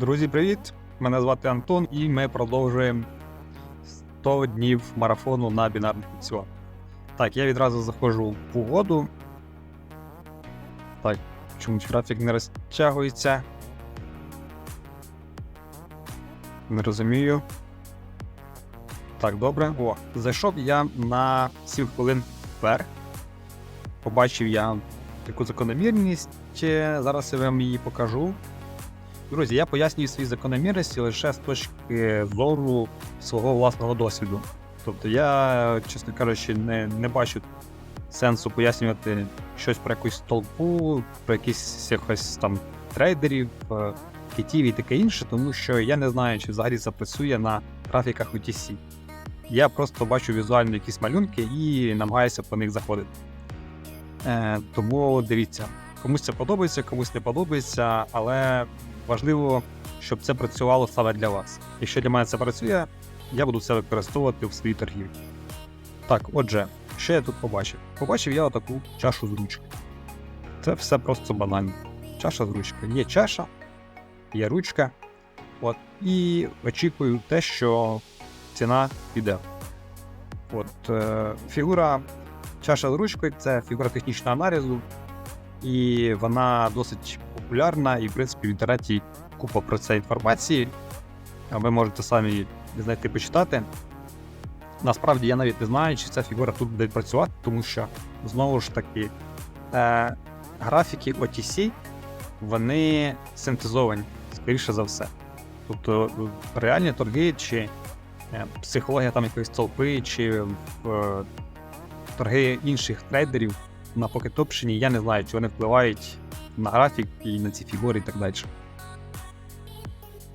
Друзі, привіт! Мене звати Антон, і ми продовжуємо 100 днів марафону на бінарних опціонах. Так, я відразу заходжу в угоду. Так, чомусь графік не розтягується. Не розумію. Так, добре. О, зайшов я на 7 хвилин вверх. Побачив я таку закономірність. Зараз я вам її покажу. Друзі, я пояснюю свої закономірності лише з точки зору свого власного досвіду. Тобто я, чесно кажучи, не, не бачу сенсу пояснювати щось про якусь толпу, про якісь якось там трейдерів, е, китів і таке інше, тому що я не знаю, чи взагалі це працює на графіках UTC. Я просто бачу візуально якісь малюнки і намагаюся по них заходити. Е, тому дивіться, комусь це подобається, комусь не подобається, але важливо, щоб це працювало саме для вас. Якщо для мене це працює, я буду це використовувати в своїй торгівлі. Так, отже, що я тут побачив? Побачив я отаку чашу з ручки. Це все просто банально. Чаша з ручки. Є чаша, є ручка. От, і очікую те, що ціна піде. От, е, фігура чаша з ручкою це фігура технічного аналізу, і вона досить популярна, і в принципі в інтернеті купа про це інформації. Ви можете самі знайти почитати. Насправді я навіть не знаю, чи ця фігура тут буде працювати, тому що знову ж таки е, графіки OTC вони синтезовані, скоріше за все. Тобто реальні торги, чи е, психологія там якоїсь толпи, чи е, торги інших трейдерів на покетопшені, я не знаю, чи вони впливають на графік і на ці фігури і так далі.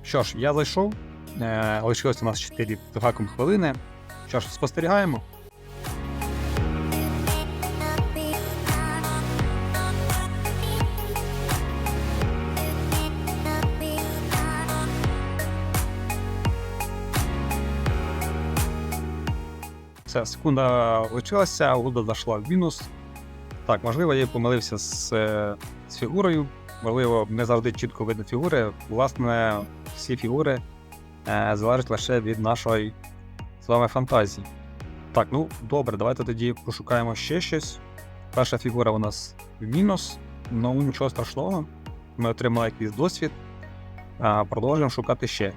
Що ж, я зайшов. Е, лишилось у нас 4 з гаком хвилини. Що ж, спостерігаємо. Все, секунда лишилася, угода зайшла в мінус. Так, можливо, я помилився з, е, з фігурою. Можливо, не завжди чітко видно фігури. Власне, всі фігури е, залежать лише від нашої з вами фантазії. Так, ну добре, давайте тоді пошукаємо ще щось. Перша фігура у нас мінус, ну нічого страшного. Ми отримали якийсь досвід. А, продовжуємо шукати ще.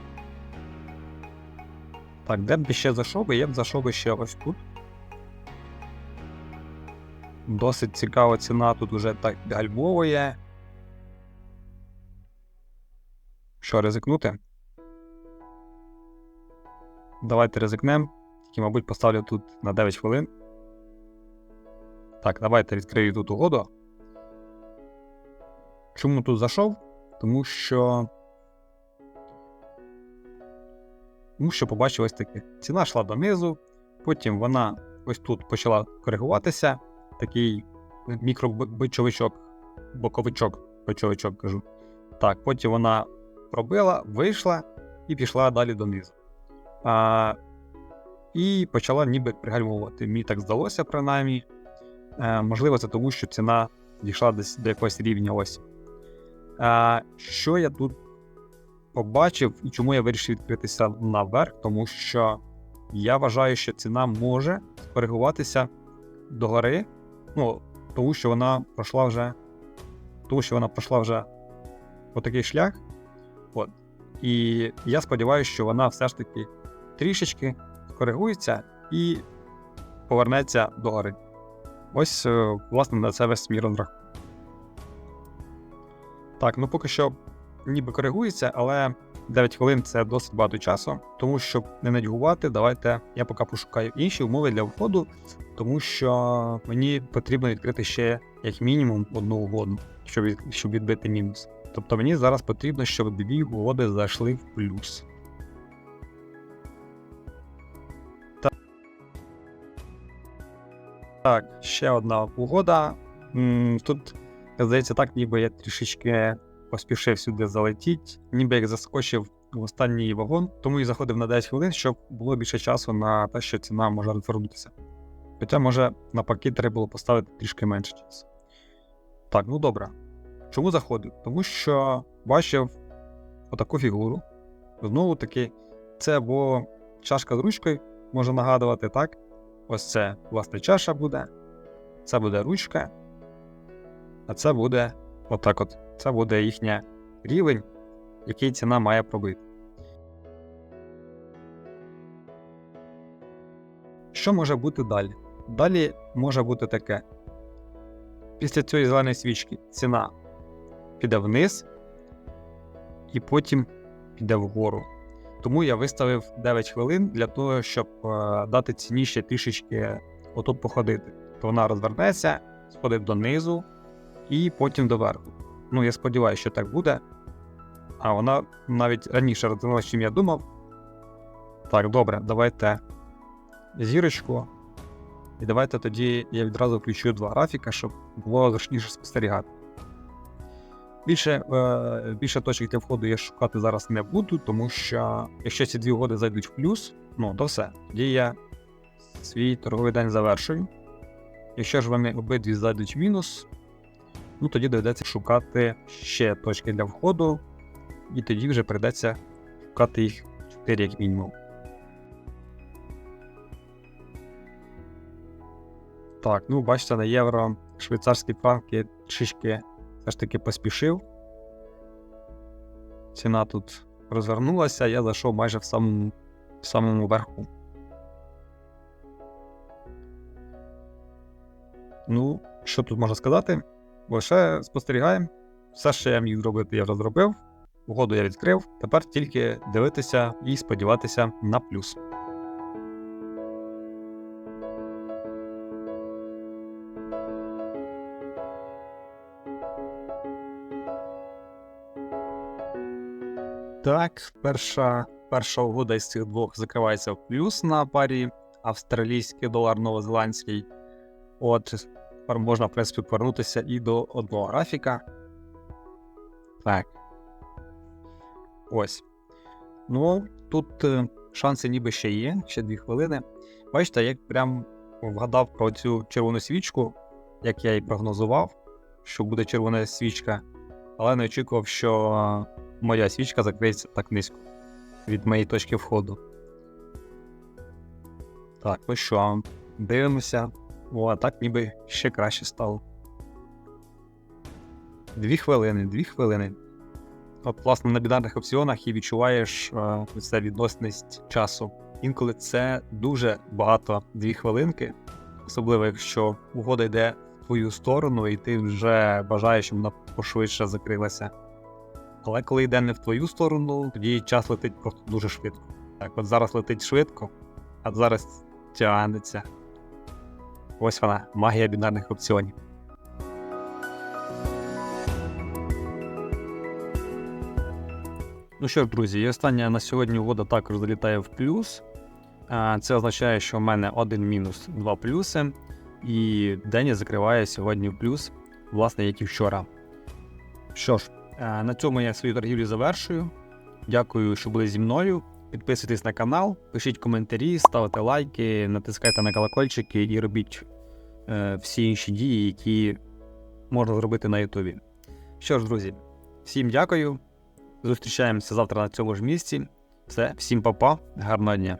Так, де б ще зайшов би, я б зайшов ще ось тут. Досить цікава ціна тут вже так гальмовує. Що, ризикнути? Давайте ризикнемо. Тільки, мабуть, поставлю тут на 9 хвилин. Так, давайте відкрию тут угоду. Чому тут зайшов? Тому що. Тому що побачив ось таке. Ціна йшла донизу, потім вона ось тут почала коригуватися. Такий мікробичовичок, боковичок, бичовичок кажу. Так, потім вона пробила, вийшла і пішла далі донизу. А, І почала ніби пригальмовувати. Мені так здалося, принаймні. Е, можливо, це тому, що ціна дійшла десь до якогось рівня ось. А, Що я тут побачив і чому я вирішив відкритися наверх? Тому що я вважаю, що ціна може скоригуватися догори. Ну, тому що вона пройшла вже. Тому що вона пройшла вже отакий шлях. От. І я сподіваюся, що вона все ж таки трішечки коригується і повернеться до гори. Ось, е, власне, на це весь мій розрахунок. Так, ну поки що ніби коригується, але 9 хвилин це досить багато часу. Тому щоб не надігувати, давайте я поки пошукаю інші умови для входу, тому що мені потрібно відкрити ще як мінімум одну угоду, щоб, щоб відбити мінус. Тобто мені зараз потрібно, щоб дві угоди зайшли в плюс. Так, ще одна угода. Тут, здається, так, ніби я трішечки поспішив сюди залетіти, ніби як заскочив в останній вагон, тому і заходив на 10 хвилин, щоб було більше часу на те, що ціна може розвернутися. Хоча, може, навпаки, треба було поставити трішки менше часу. Так, ну добре. Чому заходив? Тому що бачив отаку фігуру. Знову таки, це або чашка з ручкою може нагадувати, так? Ось це, власне, чаша буде, це буде ручка, а це буде отак от. Це буде їхня рівень, який ціна має пробити. Що може бути далі? Далі може бути таке. Після цієї зеленої свічки ціна піде вниз і потім піде вгору. Тому я виставив 9 хвилин для того, щоб е, дати ціні ще трішечки отут походити. То вона розвернеться, сходить донизу і потім доверху. Ну, я сподіваюся, що так буде. А вона навіть раніше розвернулася, чим я думав. Так, добре, давайте зірочку. І давайте тоді я відразу включу два графіка, щоб було зручніше спостерігати. Більше е, більше точок для входу я шукати зараз не буду, тому що якщо ці дві угоди зайдуть в плюс, ну то все. Тоді я свій торговий день завершую. Якщо ж вони обидві зайдуть в мінус, ну тоді доведеться шукати ще точки для входу, і тоді вже прийдеться шукати їх 4 як мінімум. Так, ну бачите, на євро швейцарські франки трішки все ж таки поспішив. Ціна тут розвернулася, я зайшов майже в самому, в самому верху. Ну, що тут можна сказати? Лише спостерігаємо. Все, що я міг зробити, я вже зробив. Угоду я відкрив. Тепер тільки дивитися і сподіватися на плюс. Так, перша, перша угода із цих двох закривається в плюс на парі австралійський долар новозеландський. От, тепер можна, в принципі, повернутися і до одного графіка. Так. Ось. Ну, тут е, шанси ніби ще є, ще дві хвилини. Бачите, як прям вгадав про цю червону свічку, як я і прогнозував, що буде червона свічка, але не очікував, що моя свічка закриється так низько від моєї точки входу. Так, ну що, дивимося. О, а так ніби ще краще стало. Дві хвилини, дві хвилини. От, власне, на бінарних опціонах і відчуваєш це відносність часу. Інколи це дуже багато дві хвилинки, особливо якщо угода йде в твою сторону, і ти вже бажаєш, щоб вона пошвидше закрилася. Але коли йде не в твою сторону, тоді час летить просто дуже швидко. Так, от зараз летить швидко, а зараз тягнеться. Ось вона, магія бінарних опціонів. Ну що ж, друзі, і остання на сьогодні угода також залітає в плюс. Це означає, що в мене один мінус, два плюси. І день закриває сьогодні в плюс, власне, як і вчора. Що ж, на цьому я свою торгівлю завершую. Дякую, що були зі мною. Підписуйтесь на канал, пишіть коментарі, ставте лайки, натискайте на колокольчики і робіть е, всі інші дії, які можна зробити на Ютубі. Що ж, друзі, всім дякую. Зустрічаємося завтра на цьому ж місці. Все, всім па-па, гарного дня.